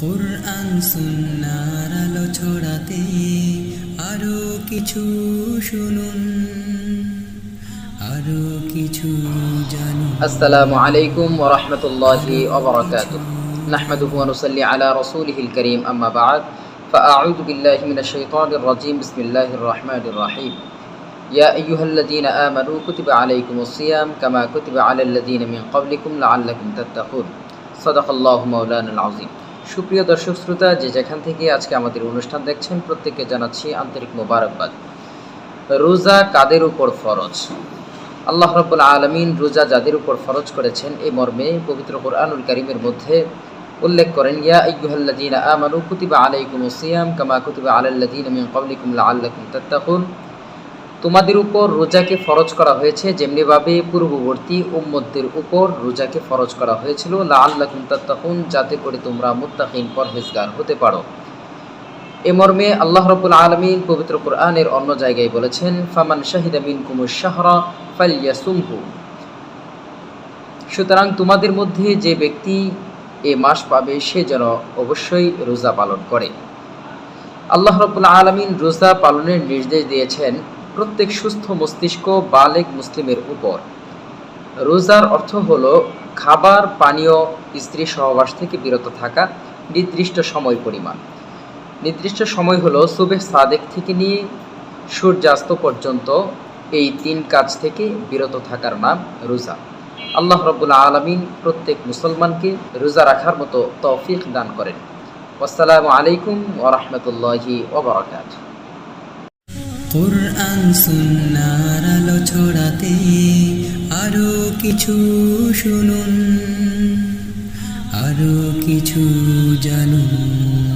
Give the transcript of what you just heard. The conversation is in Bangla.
কোরআন সুন্নার আলো ছড়াতে আরো কিছু শুনুন আরো কিছু জানুন السلام عليكم ورحمة الله وبركاته نحمده ونصلي على رسوله الكريم أما بعد فأعوذ بالله من الشيطان الرجيم بسم الله الرحمن الرحيم يا أيها الذين آمنوا كتب عليكم الصيام كما كتب على الذين من قبلكم لعلكم تتقون صدق الله مولانا العظيم সুপ্রিয় দর্শক শ্রোতা, যে যেখান থেকে আজকে আমাদের অনুষ্ঠান দেখছেন, প্রত্যেককে জানাচ্ছি আন্তরিক মোবারকবাদ। রোজা কাদের উপর ফরজ? আল্লাহ রব্বুল আলমিন রোজা যাদের উপর ফরজ করেছেন, এই মর্মে পবিত্র কোরআনুল কারিমের মধ্যে উল্লেখ করেন, ইয়া আইয়ুহাল্লাযীনা আমানু কুতিবা আলাইকুমুস সিয়াম কামা কুতিবা আলাল্লাযীনা মিন ক্বাবলিকুম লাআল্লাকুম তাত্তাকুন। তোমাদের উপর রোজাকে ফরজ করা হয়েছে, যেমনিভাবে পূর্ববর্তী উম্মতদের উপর রোজাকে ফরজ করা হয়েছিল। লাআল্লাকুম তাত্তাকুন, যাতে করে তোমরা মুত্তাকিন পরহেজগার হতে পারো। এ মর্মে আল্লাহ রব্বুল আলমিন পবিত্র কোরআনের অন্য জায়গায় বলেছেন, ফামান শাহিদা মিনকুমুশ শাহরা ফালিয়াসুমহু সুতরাং তোমাদের মধ্যে যে ব্যক্তি এ মাস পাবে, সে যেন অবশ্যই রোজা পালন করে। আল্লাহ রব্বুল আলমিন রোজা পালনের নির্দেশ দিয়েছেন প্রত্যেক সুস্থ মস্তিষ্ক বালেক মুসলিমের উপর। রোজার অর্থ হলো খাবার, পানীয়, স্ত্রী সহবাস থেকে বিরত থাকা, নির্দিষ্ট সময় পরিমাণ। নির্দিষ্ট সময় হলো সুবেহ সাদেক থেকে নিয়ে সূর্যাস্ত পর্যন্ত এই তিন কাজ থেকে বিরত থাকার নাম রোজা। আল্লাহ রব্বুল আলমিন প্রত্যেক মুসলমানকে রোজা রাখার মতো তৌফিক দান করেন। আসসালামু আলাইকুম ওরহমতুল্লাহি ওবরাকাত কোরআন সুন্নার আলো ছড়াতে আরও কিছু শুনুন আরও কিছু জানুন।